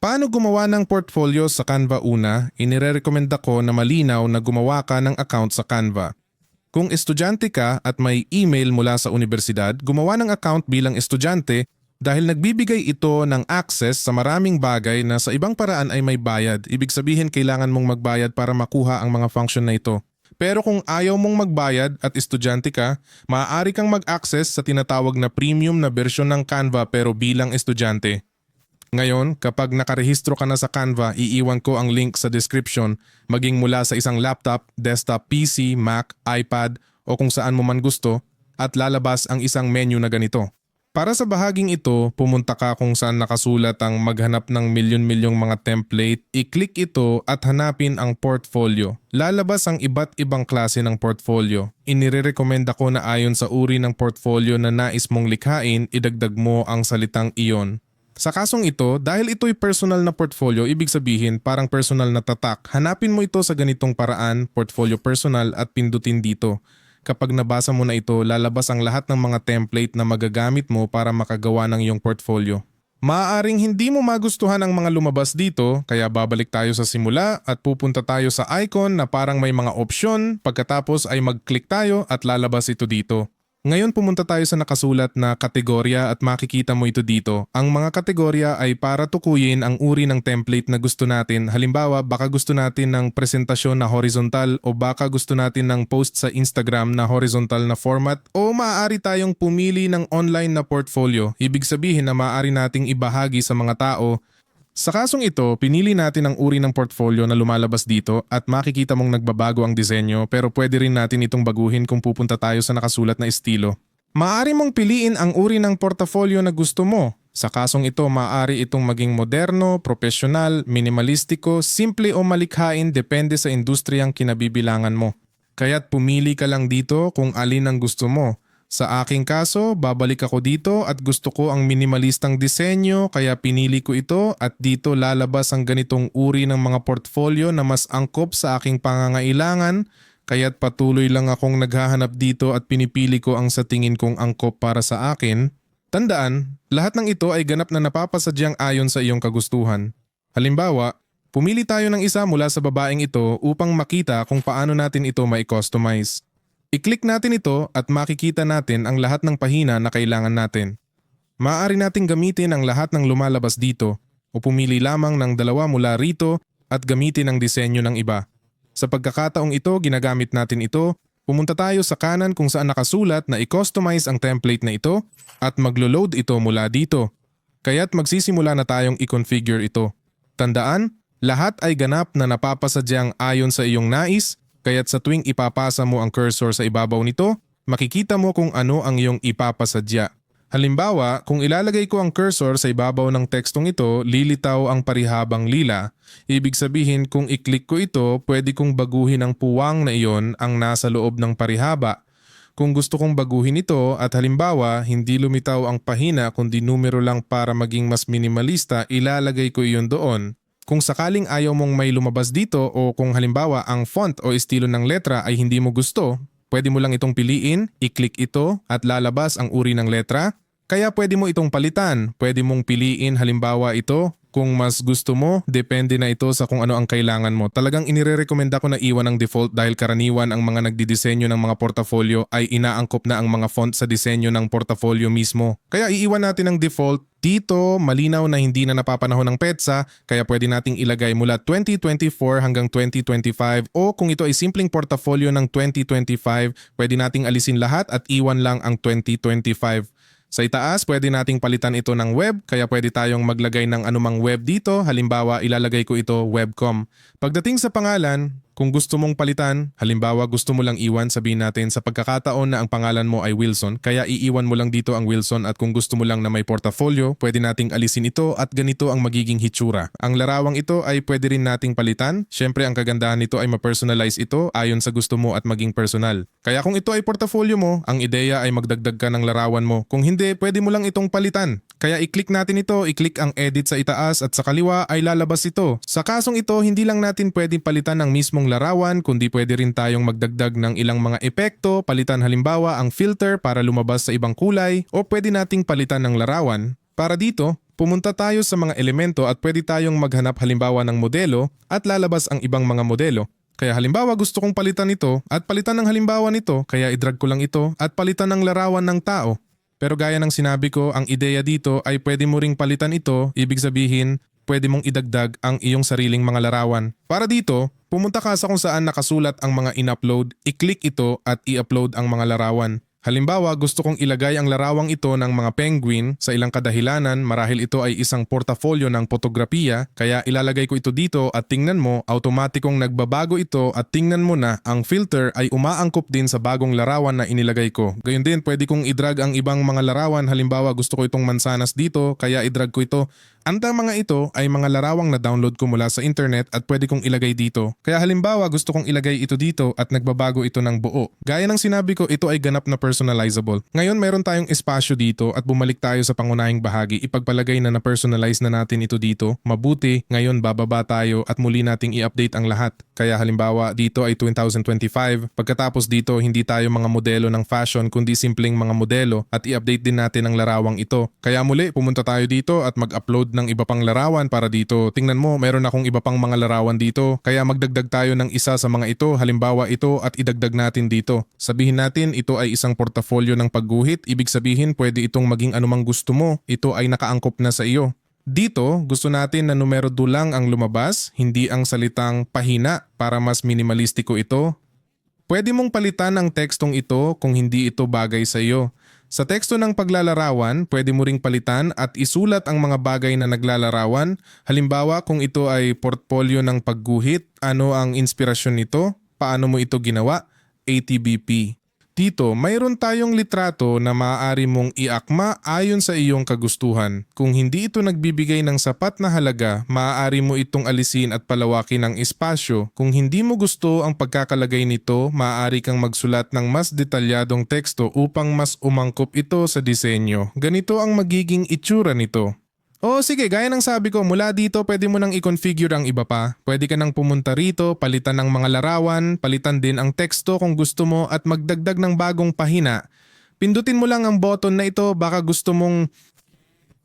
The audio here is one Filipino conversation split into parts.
Paano gumawa ng portfolio sa Canva una? Inirekomenda ko na malinaw na gumawa ka ng account sa Canva. Kung estudyante ka at may email mula sa universidad, gumawa ng account bilang estudyante dahil nagbibigay ito ng access sa maraming bagay na sa ibang paraan ay may bayad. Ibig sabihin kailangan mong magbayad para makuha ang mga function na ito. Pero kung ayaw mong magbayad at estudyante ka, maaari kang mag-access sa tinatawag na premium na bersyon ng Canva pero bilang estudyante. Ngayon, kapag nakarehistro ka na sa Canva, iiwan ko ang link sa description maging mula sa isang laptop, desktop PC, Mac, iPad o kung saan mo man gusto at lalabas ang isang menu na ganito. Para sa bahaging ito, pumunta ka kung saan nakasulat ang maghanap ng milyon-milyong mga template, i-click ito at hanapin ang portfolio. Lalabas ang iba't ibang klase ng portfolio. Inirekomenda ko na ayon sa uri ng portfolio na nais mong likhain, idagdag mo ang salitang iyon. Sa kasong ito, dahil ito'y personal na portfolio, ibig sabihin parang personal na tatak, hanapin mo ito sa ganitong paraan, portfolio personal at pindutin dito. Kapag nabasa mo na ito, lalabas ang lahat ng mga template na magagamit mo para makagawa ng iyong portfolio. Maaaring hindi mo magustuhan ang mga lumabas dito, kaya babalik tayo sa simula at pupunta tayo sa icon na parang may mga opsyon, pagkatapos ay mag-click tayo at lalabas ito dito. Ngayon pumunta tayo sa nakasulat na kategorya at makikita mo ito dito. Ang mga kategorya ay para tukuyin ang uri ng template na gusto natin. Halimbawa, baka gusto natin ng presentasyon na horizontal o baka gusto natin ng post sa Instagram na horizontal na format o maaari tayong pumili ng online na portfolio. Ibig sabihin na maaari nating ibahagi sa mga tao sa kasong ito, pinili natin ang uri ng portfolio na lumalabas dito at makikita mong nagbabago ang disenyo pero pwede rin natin itong baguhin kung pupunta tayo sa nakasulat na estilo. Maaari mong piliin ang uri ng portfolio na gusto mo. Sa kasong ito, maaari itong maging moderno, profesional, minimalistiko, simple o malikhain depende sa industriyang kinabibilangan mo. Kaya't pumili ka lang dito kung alin ang gusto mo. Sa aking kaso, babalik ako dito at gusto ko ang minimalistang disenyo kaya pinili ko ito at dito lalabas ang ganitong uri ng mga portfolio na mas angkop sa aking pangangailangan kaya't patuloy lang akong naghahanap dito at pinipili ko ang sa tingin kong angkop para sa akin. Tandaan, lahat ng ito ay ganap na napapasadyang ayon sa iyong kagustuhan. Halimbawa, pumili tayo ng isa mula sa babaeng ito upang makita kung paano natin ito mai-customize. I-click natin ito at makikita natin ang lahat ng pahina na kailangan natin. Maaari nating gamitin ang lahat ng lumalabas dito o pumili lamang ng dalawa mula rito at gamitin ang disenyo ng iba. Sa pagkakataong ito, ginagamit natin ito, pumunta tayo sa kanan kung saan nakasulat na i-customize ang template na ito at maglo-load ito mula dito. Kaya't magsisimula na tayong i-configure ito. Tandaan, lahat ay ganap na napapasadyang ayon sa iyong nais Kaya't sa tuwing ipapasa mo ang cursor sa ibabaw nito, makikita mo kung ano ang iyong ipapasadya. Halimbawa, kung ilalagay ko ang cursor sa ibabaw ng tekstong ito, lilitaw ang parihabang lila. Ibig sabihin kung i-click ko ito, pwede kong baguhin ang puwang na iyon ang nasa loob ng parihaba. Kung gusto kong baguhin ito at halimbawa hindi lumitaw ang pahina kundi numero lang para maging mas minimalista, ilalagay ko iyon doon. Kung sakaling ayaw mong may lumabas dito o kung halimbawa ang font o estilo ng letra ay hindi mo gusto, pwede mo lang itong piliin, i-click ito at lalabas ang uri ng letra. Kaya pwede mo itong palitan. Pwede mong piliin halimbawa ito kung mas gusto mo, depende na ito sa kung ano ang kailangan mo. Talagang inirekomenda ko na iwan ang default dahil karaniwan ang mga nagdidisenyo ng mga portfolio ay inaangkop na ang mga font sa disenyo ng portfolio mismo. Kaya iiwan natin ang default dito, malinaw na hindi na napapanahon ng PETSA kaya pwede nating ilagay mula 2024 hanggang 2025 o kung ito ay simpleng portfolio ng 2025, pwede nating alisin lahat at iwan lang ang 2025. Sa itaas, pwede nating palitan ito ng web kaya pwede tayong maglagay ng anumang web dito. Halimbawa, ilalagay ko ito webcom. Pagdating sa pangalan, kung gusto mong palitan, halimbawa gusto mo lang iwan, sabihin natin sa pagkakataon na ang pangalan mo ay Wilson, kaya iiwan mo lang dito ang Wilson at kung gusto mo lang na may portfolio, pwede nating alisin ito at ganito ang magiging hitsura. Ang larawang ito ay pwede rin nating palitan. Siyempre ang kagandahan nito ay ma-personalize ito ayon sa gusto mo at maging personal. Kaya kung ito ay portfolio mo, ang ideya ay magdagdag ka ng larawan mo. Kung hindi, pwede mo lang itong palitan. Kaya i-click natin ito, i-click ang edit sa itaas at sa kaliwa ay lalabas ito. Sa kasong ito, hindi lang natin pwede palitan ng mismong larawan, kundi pwede rin tayong magdagdag ng ilang mga epekto, palitan halimbawa ang filter para lumabas sa ibang kulay, o pwede nating palitan ng larawan. Para dito, pumunta tayo sa mga elemento at pwede tayong maghanap halimbawa ng modelo at lalabas ang ibang mga modelo. Kaya halimbawa gusto kong palitan ito at palitan ng halimbawa nito kaya idrag ko lang ito at palitan ng larawan ng tao. Pero gaya ng sinabi ko, ang ideya dito ay pwede mo ring palitan ito, ibig sabihin pwede mong idagdag ang iyong sariling mga larawan. Para dito, pumunta ka sa kung saan nakasulat ang mga in-upload, i-click ito at i-upload ang mga larawan. Halimbawa, gusto kong ilagay ang larawang ito ng mga penguin sa ilang kadahilanan marahil ito ay isang portafolyo ng fotografiya kaya ilalagay ko ito dito at tingnan mo automatikong nagbabago ito at tingnan mo na ang filter ay umaangkop din sa bagong larawan na inilagay ko. Gayun din pwede kong idrag ang ibang mga larawan halimbawa gusto ko itong mansanas dito kaya idrag ko ito ang mga ito ay mga larawang na download ko mula sa internet at pwede kong ilagay dito. Kaya halimbawa gusto kong ilagay ito dito at nagbabago ito ng buo. Gaya ng sinabi ko, ito ay ganap na personalizable. Ngayon meron tayong espasyo dito at bumalik tayo sa pangunahing bahagi. Ipagpalagay na na-personalize na natin ito dito. Mabuti, ngayon bababa tayo at muli nating i-update ang lahat. Kaya halimbawa dito ay 2025. Pagkatapos dito hindi tayo mga modelo ng fashion kundi simpleng mga modelo at i-update din natin ang larawang ito. Kaya muli pumunta tayo dito at mag-upload ng iba pang larawan para dito. Tingnan mo meron akong iba pang mga larawan dito. Kaya magdagdag tayo ng isa sa mga ito. Halimbawa ito at idagdag natin dito. Sabihin natin ito ay isang portafolyo ng pagguhit. Ibig sabihin pwede itong maging anumang gusto mo. Ito ay nakaangkop na sa iyo. Dito, gusto natin na numero 2 lang ang lumabas, hindi ang salitang pahina para mas minimalistiko ito. Pwede mong palitan ang tekstong ito kung hindi ito bagay sa iyo. Sa teksto ng paglalarawan, pwede mo ring palitan at isulat ang mga bagay na naglalarawan. Halimbawa kung ito ay portfolyo ng pagguhit, ano ang inspirasyon nito, paano mo ito ginawa, ATBP. Dito, mayroon tayong litrato na maaari mong iakma ayon sa iyong kagustuhan. Kung hindi ito nagbibigay ng sapat na halaga, maaari mo itong alisin at palawakin ang espasyo. Kung hindi mo gusto ang pagkakalagay nito, maaari kang magsulat ng mas detalyadong teksto upang mas umangkop ito sa disenyo. Ganito ang magiging itsura nito. O sige, gaya ng sabi ko, mula dito pwede mo nang i-configure ang iba pa. Pwede ka nang pumunta rito, palitan ng mga larawan, palitan din ang teksto kung gusto mo at magdagdag ng bagong pahina. Pindutin mo lang ang button na ito, baka gusto mong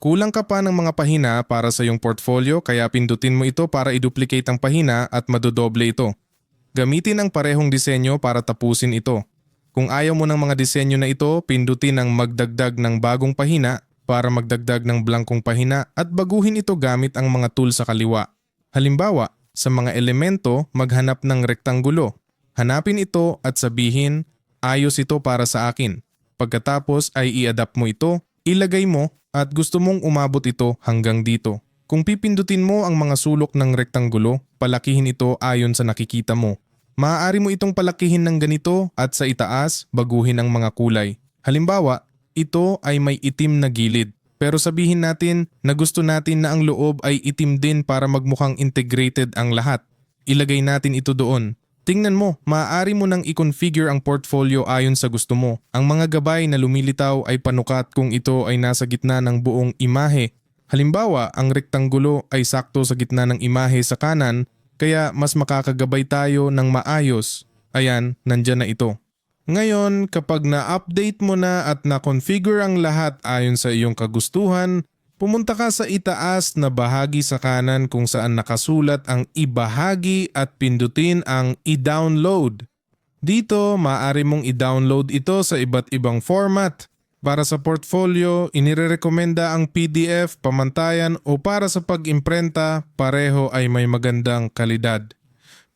kulang ka pa ng mga pahina para sa iyong portfolio kaya pindutin mo ito para i-duplicate ang pahina at madodoble ito. Gamitin ang parehong disenyo para tapusin ito. Kung ayaw mo ng mga disenyo na ito, pindutin ang magdagdag ng bagong pahina para magdagdag ng blankong pahina at baguhin ito gamit ang mga tool sa kaliwa. Halimbawa, sa mga elemento, maghanap ng rektanggulo. Hanapin ito at sabihin, ayos ito para sa akin. Pagkatapos ay i-adapt mo ito, ilagay mo at gusto mong umabot ito hanggang dito. Kung pipindutin mo ang mga sulok ng rektanggulo, palakihin ito ayon sa nakikita mo. Maaari mo itong palakihin ng ganito at sa itaas, baguhin ang mga kulay. Halimbawa, ito ay may itim na gilid. Pero sabihin natin na gusto natin na ang loob ay itim din para magmukhang integrated ang lahat. Ilagay natin ito doon. Tingnan mo, maaari mo nang i-configure ang portfolio ayon sa gusto mo. Ang mga gabay na lumilitaw ay panukat kung ito ay nasa gitna ng buong imahe. Halimbawa, ang rektanggulo ay sakto sa gitna ng imahe sa kanan, kaya mas makakagabay tayo ng maayos. Ayan, nandyan na ito. Ngayon, kapag na-update mo na at na-configure ang lahat ayon sa iyong kagustuhan, pumunta ka sa itaas na bahagi sa kanan kung saan nakasulat ang ibahagi at pindutin ang i-download. Dito, maaari mong i-download ito sa iba't ibang format. Para sa portfolio, inirekomenda ang PDF, pamantayan o para sa pag-imprenta, pareho ay may magandang kalidad.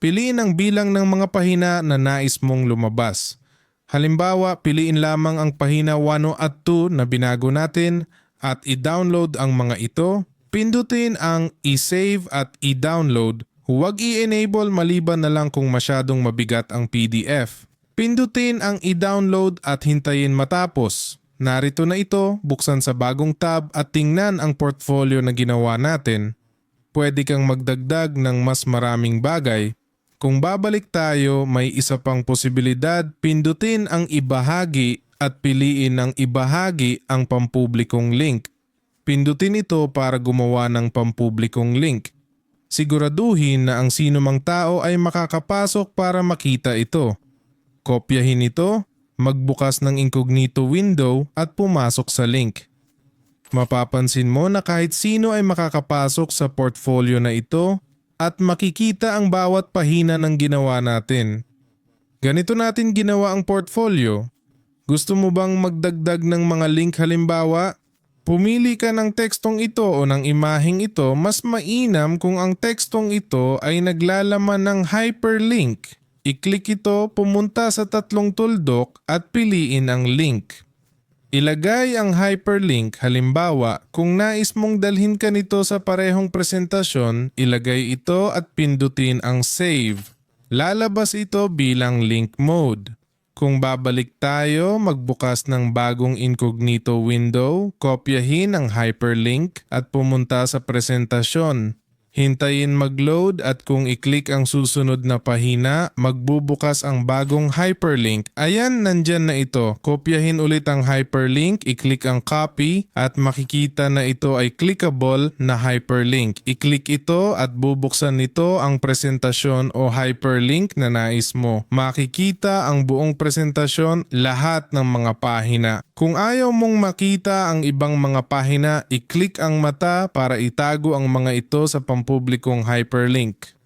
Piliin ang bilang ng mga pahina na nais mong lumabas. Halimbawa, piliin lamang ang pahina 1 at 2 na binago natin at i-download ang mga ito. Pindutin ang i-save at i-download. Huwag i-enable maliban na lang kung masyadong mabigat ang PDF. Pindutin ang i-download at hintayin matapos. Narito na ito, buksan sa bagong tab at tingnan ang portfolio na ginawa natin. Pwede kang magdagdag ng mas maraming bagay kung babalik tayo, may isa pang posibilidad, pindutin ang ibahagi at piliin ng ibahagi ang pampublikong link. Pindutin ito para gumawa ng pampublikong link. Siguraduhin na ang sino mang tao ay makakapasok para makita ito. Kopyahin ito, magbukas ng incognito window at pumasok sa link. Mapapansin mo na kahit sino ay makakapasok sa portfolio na ito at makikita ang bawat pahina ng ginawa natin. Ganito natin ginawa ang portfolio. Gusto mo bang magdagdag ng mga link halimbawa? Pumili ka ng tekstong ito o ng imaheng ito, mas mainam kung ang tekstong ito ay naglalaman ng hyperlink. I-click ito, pumunta sa tatlong tuldok at piliin ang link. Ilagay ang hyperlink halimbawa kung nais mong dalhin ka nito sa parehong presentasyon, ilagay ito at pindutin ang save. Lalabas ito bilang link mode. Kung babalik tayo, magbukas ng bagong incognito window, kopyahin ang hyperlink at pumunta sa presentasyon. Hintayin mag-load at kung i-click ang susunod na pahina, magbubukas ang bagong hyperlink. Ayan, nandyan na ito. Kopyahin ulit ang hyperlink, i-click ang copy at makikita na ito ay clickable na hyperlink. I-click ito at bubuksan nito ang presentasyon o hyperlink na nais mo. Makikita ang buong presentasyon, lahat ng mga pahina. Kung ayaw mong makita ang ibang mga pahina, i-click ang mata para itago ang mga ito sa pampublikong hyperlink.